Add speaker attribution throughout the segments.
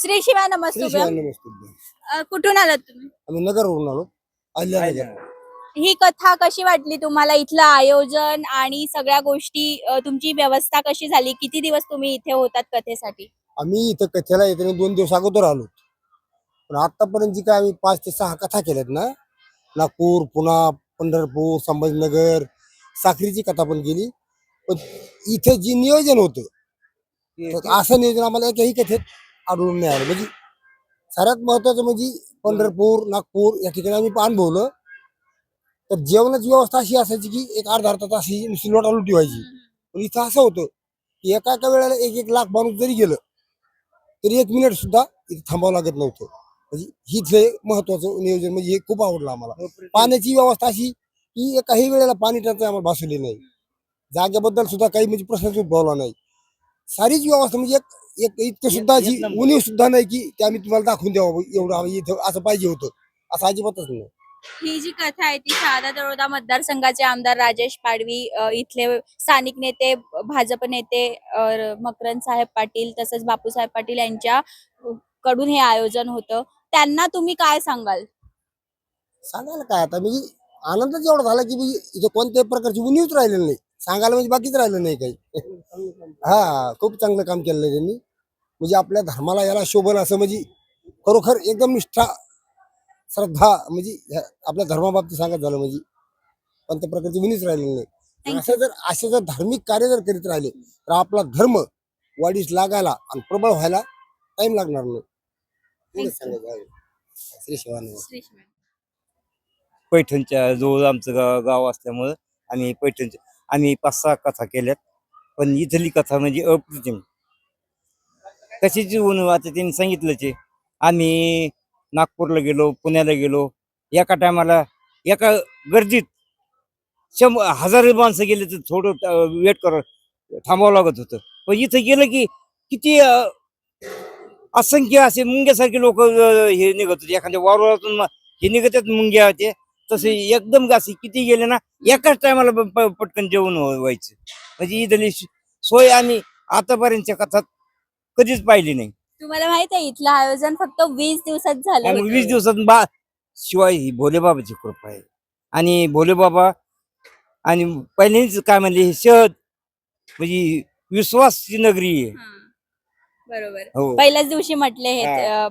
Speaker 1: श्री शिवाय
Speaker 2: श्री
Speaker 1: नमस्ते
Speaker 2: शिवाय नमस्ते
Speaker 1: अ, कुठून आलात तुम्ही?
Speaker 2: आम्ही नगरवरून आलो. अहिल्यानगर.
Speaker 1: ही कथा कशी वाटली तुम्हाला? इथलं आयोजन आणि सगळ्या गोष्टी अ, तुमची व्यवस्था कशी झाली? किती दिवस तुम्ही इथे होतात कथेसाठी?
Speaker 2: आम्ही इथं कथेला येताना दोन दिवस अगोदर आलो पण आतापर्यंत जी काय आम्ही पाच ते सहा कथा केल्यात ना नागपूर पुणा पंढरपूर संभाजीनगर साखरीची कथा पण केली. पण इथं जे नियोजन होतं तर असं नियोजन आम्हाला एकही कथेत आढळून मिळालं. म्हणजे सगळ्यात महत्वाचं म्हणजे पंढरपूर नागपूर या ठिकाणी आम्ही अनुभवलं. तर जेवणाची व्यवस्था अशी असायची की एक अर्धा अर्धा तास ही नुसती लोटालुटी व्हायची पण इथं असं होतं की एका एका वेळेला एक एक लाख माणूस जरी गेलं तरी एक मिनिट सुद्धा इथे थांबावं लागत नव्हतं. म्हणजे हीच हे महत्वाचं नियोजन म्हणजे हे खूप आवडलं आम्हाला. पाण्याची व्यवस्था अशी की एकाही वेळेला पाणी टंचाई आम्हाला भासवली नाही. जागेबद्दल सुद्धा काही म्हणजे प्रश्नच उद्भवला नाही. सारीच व्यवस्था म्हणजे एक एक इतकं सुद्धा अशी उणीव सुद्धा नाही की ते आम्ही तुम्हाला दाखवून द्यावं एवढं आम्ही इथं असं पाहिजे होतं. असं अजिबातच नाही.
Speaker 1: ही जी कथा आहे ती शहादा तळोदा मतदारसंघाचे आमदार राजेश पाडवी इथले स्थानिक नेते भाजप नेते मकरंद साहेब पाटील तसंच बापूसाहेब पाटील यांच्या कडून हे आयोजन होतं. त्यांना तुम्ही काय सांगाल?
Speaker 2: सांगायला काय आता? म्हणजे आनंदच एवढा झाला की म्हणजे इथं कोणत्याही प्रकारची उणीवच राहिलेली नाही. सांगायला म्हणजे बाकीच राहिलं नाही काही. हा खूप चांगलं काम केलेलं आहे त्यांनी. म्हणजे आपल्या धर्माला याला शोभन असं म्हणजे खरोखर एकदम निष्ठा श्रद्धा म्हणजे आपल्या धर्माबाबतीत सांगत झालं म्हणजे. कोणत्या प्रकारची उणीच राहिलेली नाही. असं जर असे जर धार्मिक कार्य जर करीत राहिले तर आपला धर्म वाढीस लागायला आणि प्रबळ व्हायला टाइम लागणार नाही. श्री
Speaker 3: पैठणच्या जवळ आमचं गाव गाव असल्यामुळं आणि पैठणच्या आम्ही पाच सहा कथा केल्यात. पण इथली कथा म्हणजे अप्रतिम. कशाची ऊन आता त्यांनी सांगितलंच आम्ही नागपूरला गेलो पुण्याला गेलो. एका टायमाला एका गर्दीत शंभर हजार माणसं गेले तर थोडं वेट कर थांबावं लागत होतं. पण इथं गेलं की किती असंख्य असे मुंग्यासारखे लोक हे निघत होते. एखाद्या वारुळातून म- हे निघतात मुंग्या ते. तसे एकदम असे किती गेले ना एकाच टायमाला पटकन जेवण व्हाय- व्हायचं. म्हणजे इथली सोय आम्ही आतापर्यंतच्या कथात कधीच पाहिली नाही.
Speaker 1: तुम्हाला माहीत आहे इथलं आयोजन फक्त वीस दिवसात झालं.
Speaker 3: वीस दिवसात बा शिवाय ही भोलेबाबाची कृपा आहे. आणि भोलेबाबा आणि पहिल्यांदाच काय म्हणले हे शहद म्हणजे विश्वासची नगरी आहे.
Speaker 1: बरोबर.
Speaker 3: हो.
Speaker 1: पहिल्याच दिवशी म्हटले हे
Speaker 3: हा.
Speaker 1: अ,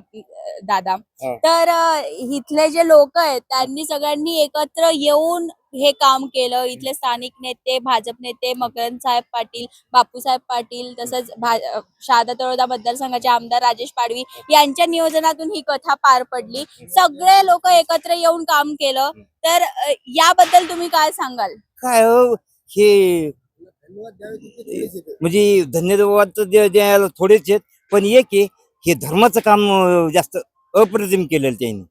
Speaker 1: दादा.
Speaker 3: हा.
Speaker 1: तर अ, इथले जे लोक आहेत त्यांनी सगळ्यांनी एकत्र येऊन हे काम केलं. इथले स्थानिक नेते भाजप नेते मकरंद साहेब पाटील बापूसाहेब पाटील तसंच भा- अ, शहादा तळोदा मतदारसंघाचे आमदार राजेश पाडवी यांच्या नियोजनातून ही कथा पार पडली. सगळे लोक एकत्र येऊन काम केलं. तर अ, याबद्दल तुम्ही काय सांगाल?
Speaker 3: काय हो हे म्हणजे धन्यवाद द्यायला थोडेच आहेत पण एक आहे हे धर्माचं काम जास्त अप्रतिम केलेलं त्यांनी.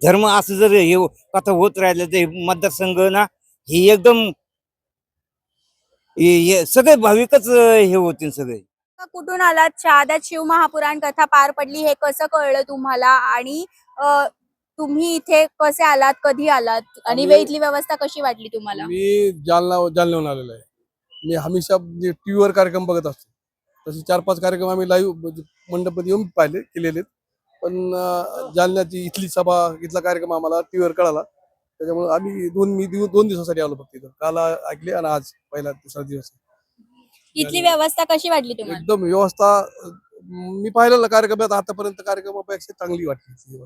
Speaker 3: धर्म असं जर हे कथा होत राहिलं तर हे मतदारसंघ ना हे एकदम हे- हे सगळे भाविकच हे होतील सगळे.
Speaker 1: कुठून आलात? शहादात शिव महापुराण कथा पार पडली हे कसं कळलं तुम्हाला? आणि तुम्ही इथे कसे आलात? कधी आलात? आणि इथली व्यवस्था कशी वाटली तुम्हाला?
Speaker 4: मी जालना जालन्याहून आलेलो आहे. मी हमेशा म्हणजे टी व्हीवर कार्यक्रम बघत असतो. तसे चार पाच कार्यक्रम आम्ही लाईव्ह मंडपात येऊन पाहिले केलेले. पण जालन्याची इथली सभा इथला कार्यक्रम आम्हाला टी व्हीवर कळाला. त्याच्यामुळे आम्ही दोन मी दिवस दोन दिवसासाठी आलो फक्त इथं. काल ऐकले आणि आज पहिला दुसरा दिवस
Speaker 1: इथली व्यवस्था कशी वाटली तुम्हाला?
Speaker 4: एकदम व्यवस्था मी पाहिलेला कार्यक्रम आहे, आतापर्यंत कार्यक्रमापेक्षा चांगली वाटली.